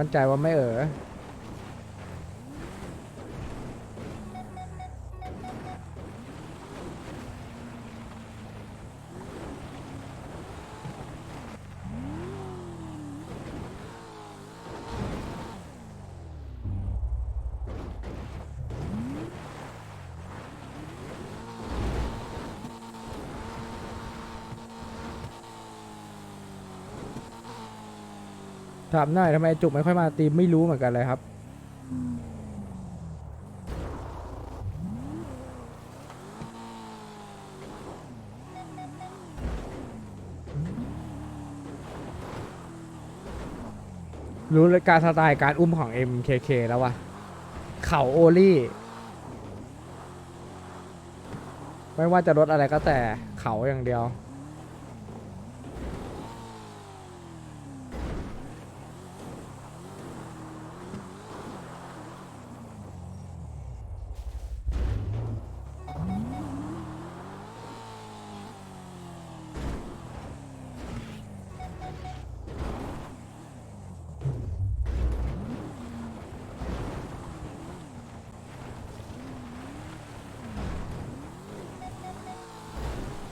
มั่นใจว่าไม่เออ ถามหน่อยทำไมจุกไม่ค่อยมาตีมไม่รู้เหมือนกันเลยครับ รู้เลยการสไตล์การอุ้มของ MKK แล้ววะเข่าโอลี่ ไม่ว่าจะรถอะไรก็แต่เขาอย่างเดียว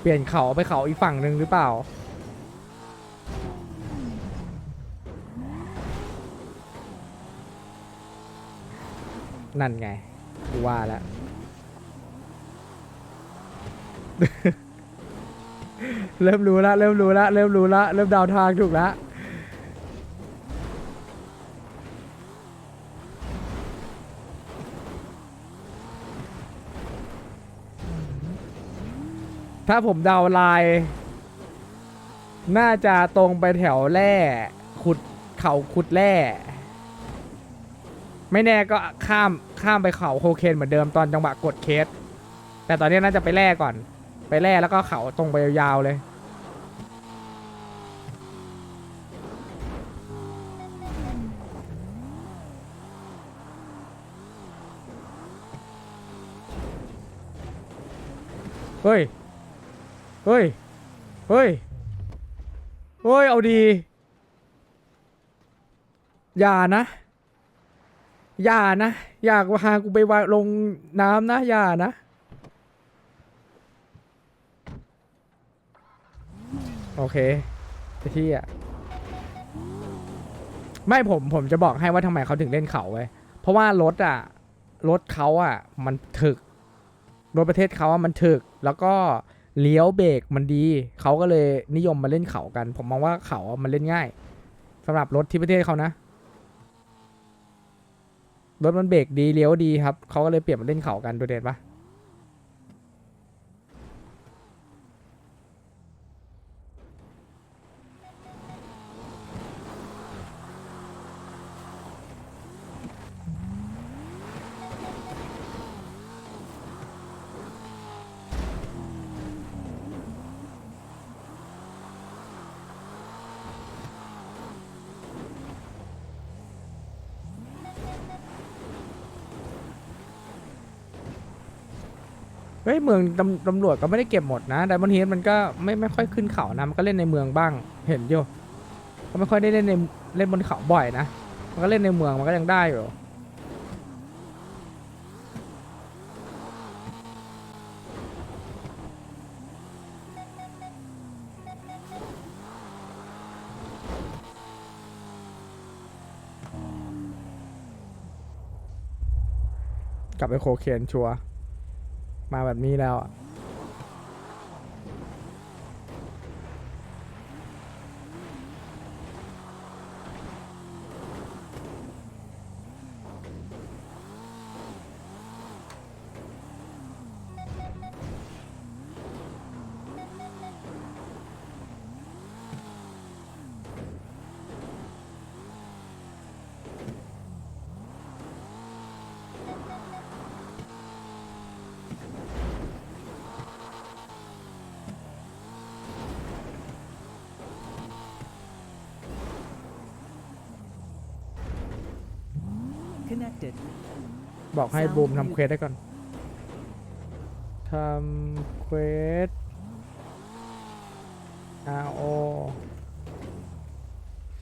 เปลี่ยนเขาไปเขาอีกฝั่งหนึ่งหรือเปล่า นั่นไงกูว่าแล้ว เริ่มรู้ละ เริ่มรู้ละ เริ่มรู้ละ เริ่มเดาวทางถูกละ ถ้าผมเดาวลาย น่าจะตรงไปแถวแร่ขุดเขาขุดแร่ ไม่แน่ก็ข้ามข้ามไปเขาโคเคนเหมือนเดิมตอนจังหวะกดเคส แต่ตอนนี้น่าจะไปแร่ก่อน ไปแร่แล้วก็เขาตรงไปยาวๆเลยเฮ้ย เฮ้ย เฮ้ย เฮ้ย เอาดี อย่านะ อย่านะ อยากพากูไปวางลงน้ำนะ อย่านะ โอเคไปที่อะ ไม่ผมผมจะบอกให้ว่าทำไมเขาถึงเล่นเขาไว้ เพราะว่ารถอะ รถเขาอะ มันถึก รถประเทศเขาอะ มันถึก แล้วก็ เลี้ยวเบรกมันดี เขาก็เลยนิยมมาเล่นเขากัน ผมมองว่าเขาอะมันเล่นง่ายสำหรับรถที่ประเทศเขานะ รถมันเบรกดีเลี้ยวดีครับ เขาก็เลยเปลี่ยนมาเล่นเขากันดูเด็ดปะ เฮ้ยเมืองตำตำรวจก็ไม่ได้เก็บหมดนะไดมอนเฮดมันก็ไม่ไม่ค่อยขึ้นเขานะมันก็เล่นในเมืองบ้างเห็นอยู่ก็ไม่ค่อยได้เล่นในเล่นบนเขาบ่อยนะมันก็เล่นในเมืองมันก็ยังได้อยู่กลับไปโคเคนชัวร์ มาแบบนี้แล้วอะ Connected. บอกให้บูมทำเควสได้ก่อนทำเควส RO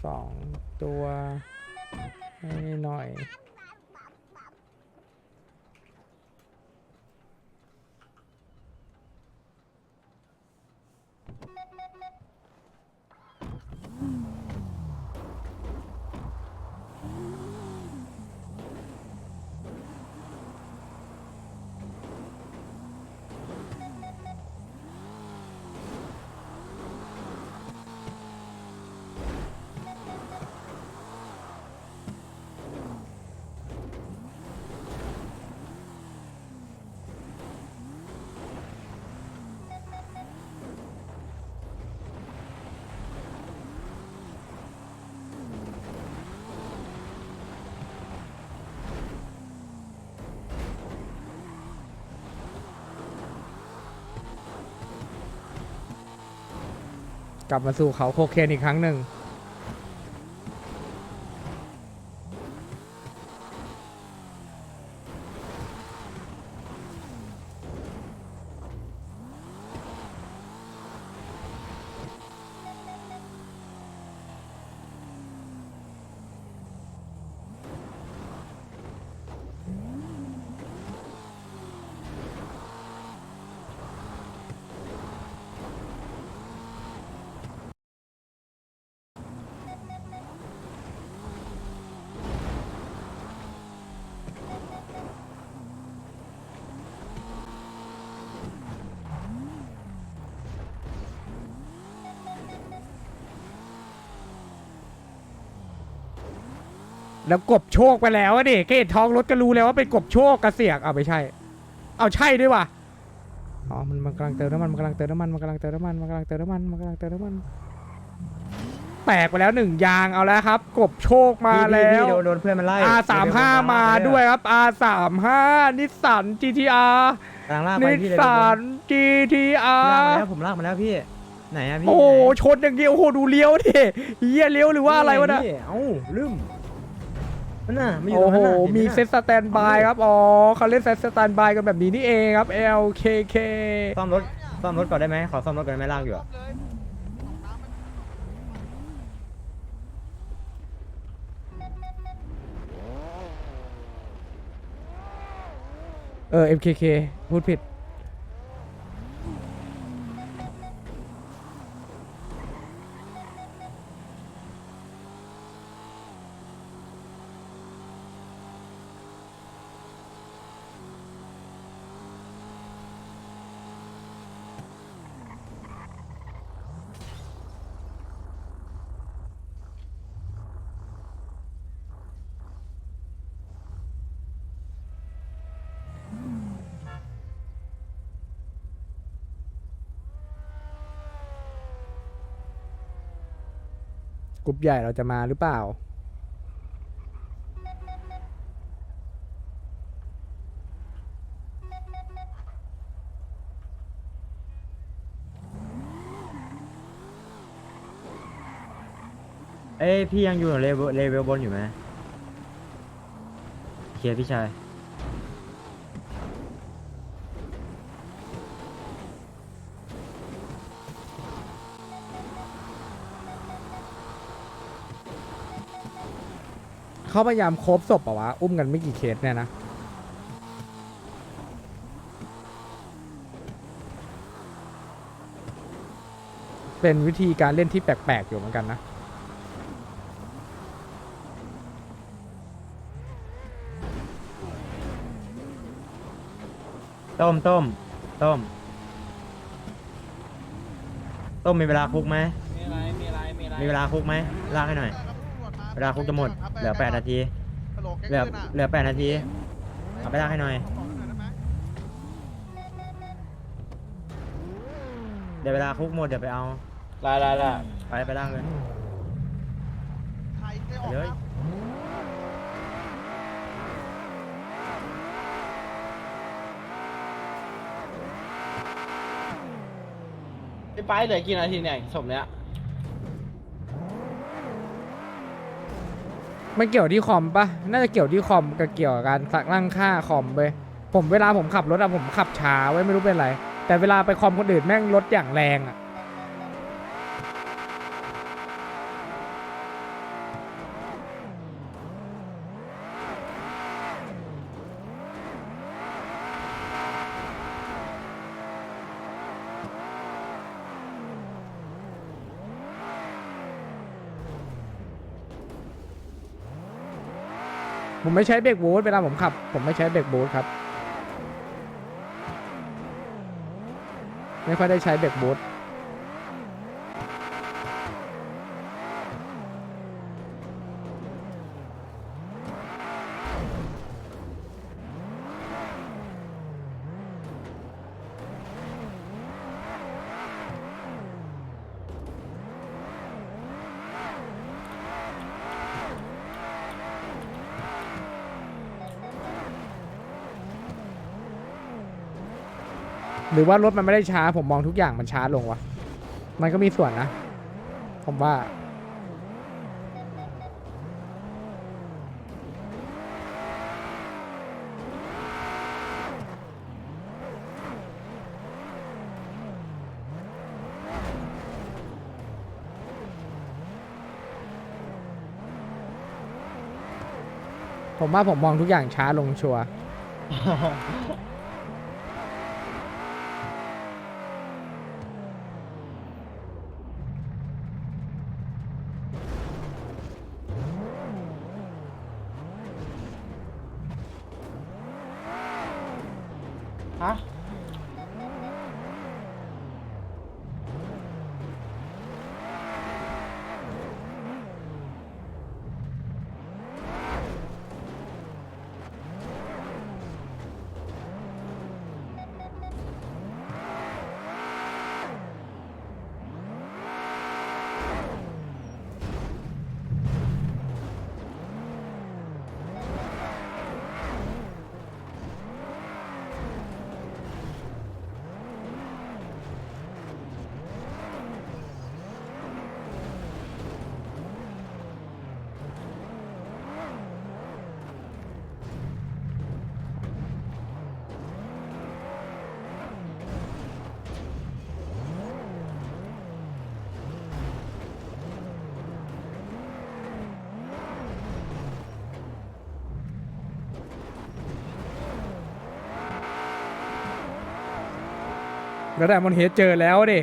สองตัวให้หน่อย กลับมาสู่เขาโคเคนอีกครั้งหนึ่ง แล้วกบโชคไปแล้วอะดิแค่เห็นท้องรถก็รู้แล้วว่าเป็นกบโชคกระเสียกเอาไม่ใช่ เอาใช่ด้วยว่ะอ๋อมันมันกำลังเติมน้ำมันมันกำลังเติมน้ำมันมันกำลังเติมน้ำมันมันกำลังเติมน้ำมันมันกำลังเติมน้ำมันแตกไปแล้วหนึ่งยางเอาแล้วครับ กบโชคมาพี่แล้วพี่โดนโดนเพื่อนมันไล่ R สามห้ามาด้วยครับ R สามห้านิสสัน GTR กำลังลากไปนิสพี่เลยสัน ลาก GTR มาแล้วผมลากมาแล้วพี่ ไหนอะพี่โอ้โหไหนชนอย่างเดียวโอ้โหดูเลี้ยวดิเฮียเลี้ยวหรือว่าอะไรวะเนี่ยพี่เอ้าลืม นั่นน่ะไม่อยู่ตโอ้รงโห นั้นน่ะมีห็นไหเซตสแตนบายครับ อ๋อเขาเล่นเซตสแตนบายกันแบบนี้นี่เองครับ LKK ซ่อมรถซ่อมรถก่อนได้ไหมขอซ่อมรถก่อนได้ไหมลากอยู่อะเออ MKK พูดผิด กรุ๊ปใหญ่เราจะมาหรือเปล่า เอ้ยพี่ยังอยู่เลเวลเลเวลบนอยู่ไหมเคลียร์พี่ชาย เขาพยายามโคบศพอะวะ อุ้มกันไม่กี่เคสเนี่ยนะ เป็นวิธีการเล่นที่แปลกๆอยู่เหมือนกันนะ ต้มต้มต้มต้มมีเวลาคุกไหมมีอะไร มีอะไร มีอะไร มีเวลาคุกไหมลากให้หน่อย เวลาคุกจะหมด เหลือแปดนาทีเหลือเหลือแปดนาทีเอาไปลากให้หน่อยเดี๋ยวเวลาคุกหมดเดี๋ยวไปเอาได้ได้ได้ไปไปลากเลยไปเลยพี่ไปเหลือกี่นาทีเนี่ยสมเนี้ย ไม่เกี่ยวที่คอมปะน่าจะเกี่ยวที่คอมกับเกี่ยวกับการสักร่างค่าคอมไปผมเวลาผมขับรถอะผมขับช้าไว้ไม่รู้เป็นไร แต่เวลาไปคอมคนอื่นแม่งรถอย่างแรงอะ ผมไม่ใช้เบรกบูทเวลาผมขับ ผมไม่ใช้เบรกบูทครับ ไม่ค่อยได้ใช้เบรกบูท ห รือว่ารถมันไม่ได้ช้า ผมมองทุกอย่างมันช้าลงวะมันก็มีส่วนนะ ผมว่า ผมว่าผมมองทุกอย่างช้าลงชัวร์ ฮ แล้วแต่มันเฮดเจอแล้วดิ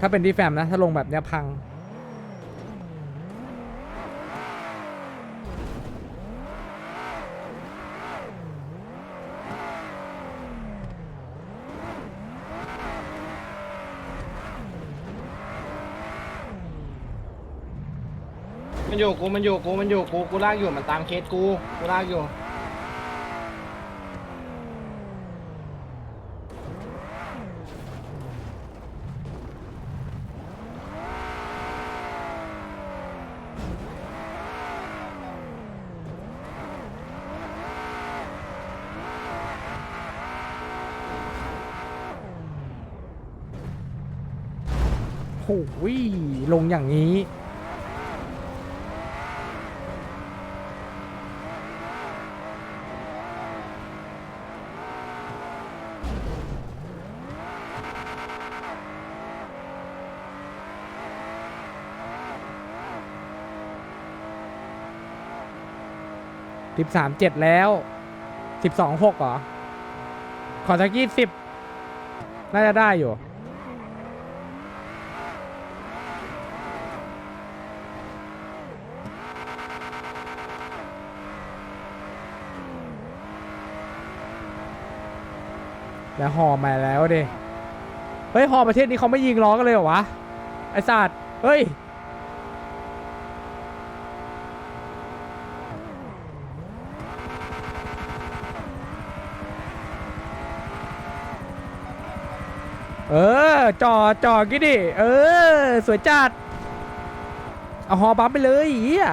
ถ้าเป็นที่แฟมนะ ถ้าลงแบบเนี้ยพัง มันอยู่กูมันอยู่กูมันอยู่กูกูลากอยู่มันตามเคสกูกูลากอยู่โอ้โหลงอย่างนี้ สิบสามเจ็ดแล้วสิบสองหกเหรอ ขอสักยี่สิบน่าจะได้อยู่ แล้วหอมาแล้วดิ เฮ้ยหอประเทศนี้เขาไม่ยิงล้อกันเลยเหรอวะ ไอ้สัตว์ เฮ้ย เออจอดจอกี่ดิเออ สวยจัด เอาหอบัฟไปเลยเฮีย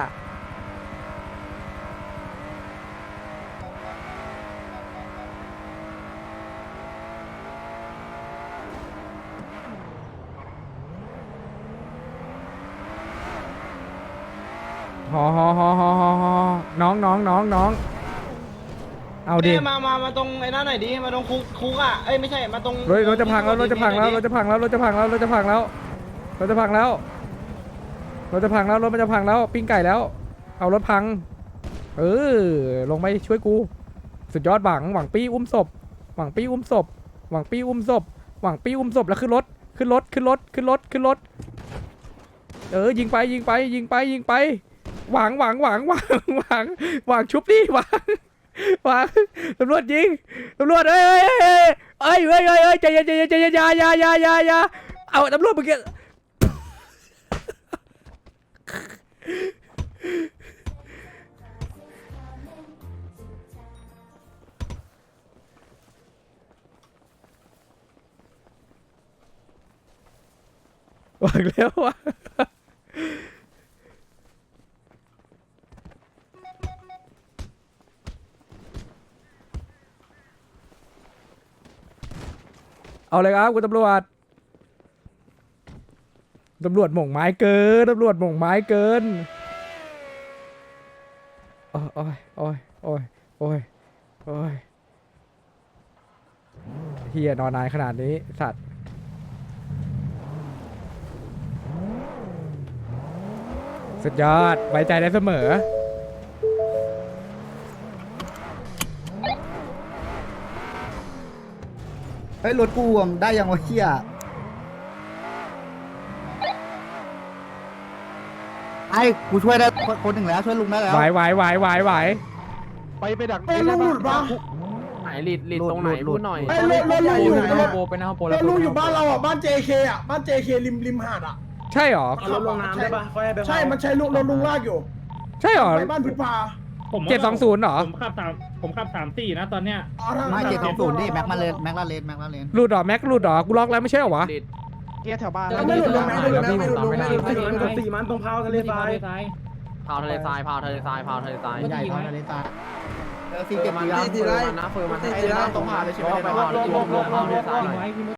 หอหอหอหอหอหอน้องน้องน้องน้อง เอาดิอ้ยมามามาตรงไอ้นั่นหน่อยดิ มาตรงคุกคุกอะ เอ้ยไม่ใช่ มาตรงรถรถจะพังแล้วรถจะพังแล้วรถจะพังแล้วรถจะพังแล้วรถจะพังแล้วรถจะพังแล้วรถจะพังแล้วรถมันจะพังแล้วปิ้งไก่แล้ว เอารถพัง เออลงไปช่วยกู สุดยอดหวังหวังปี้อุ้มศพ หวังปี้อุ้มศพ หวังปี้อุ้มศพ หวังปี้อุ้มศพแล้วขึ้นรถขึ้นรถขึ้นรถขึ้นรถขึ้นรถ เออยิงไปยิงไปยิงไปยิงไป หวังหวังหวังหวังหวังหวังชุบดิหวัง วังตำรวจยิงตำรวจเอ้ยเอ้ยเอ้ยเอ้ยเอ้ยใจเย็นใจเย็นใจเย็นอยาอยาอยาอยาอยาเอาตำรวจเมื่อกี้วังแล้วว่ะ เอาเลยครับคุณตำรวจ ตำรวจหม่งไม้เกิน ตำรวจหม่งไม้เกิน โอ้ยโอ้ยโอ้ยโอ้ยโอ้ยเฮียนอนนานขนาดนี้สัตว์สุดยอดไว้ใจได้เสมอ ฮ้ยรถกูอะได้ยังวะเฮียไอ้กูช่วยได้คนคนหนึ่งแล้วช่วยลุงได้แล้ว ไหวไหวไหวไหวไหวไปไปดักเป็นลุงหลุดปะไหนลิดลิดตรงไหนพูดหน่อยไอ้รถรถลุงอยู่ไปรหน้าถโปไปหน้าโปรถลุงอยู่บ้านเราอะบ้าน JK อะบ้าน JK ริมริมหาดอะใช่หรอรถลงน้ำได้ปะค่อยไปใช่มันใช้รถรถลุงลากอยู่ ใช่หรอไปบ้านพิพาเจ็ดสองศูนย์หรอผมขับสาม ผมขับสามสี่นะตอนเนี้ยอ๋อทางไม่เจ็ดสองศูนย์ดิแม็กมาเลนแม็กลาเลนแม็กลาเลนหลุดเหรอแม็กหลุดเหรอกูล็อกแล้วไม่ใช่เหรอวะลิดเกียร์แถวบ้านไม่หลุดลงแม็กไม่หลุดแม็กไม่หลุดลงแม็กสี่มันกับสี่มันตรงเพาทะเลทรายพาวทะเลทรายพาวทะเลทรายพาวทะเลทรายใหญ่พอทะเลทรายเออสี่เจ็ดมันปีนะแล้วเฟิร์มันนะเฟิร์มันให้นะตรงพาวเลยใช่ไหมไปพาวลงลงพาวทะเลทราย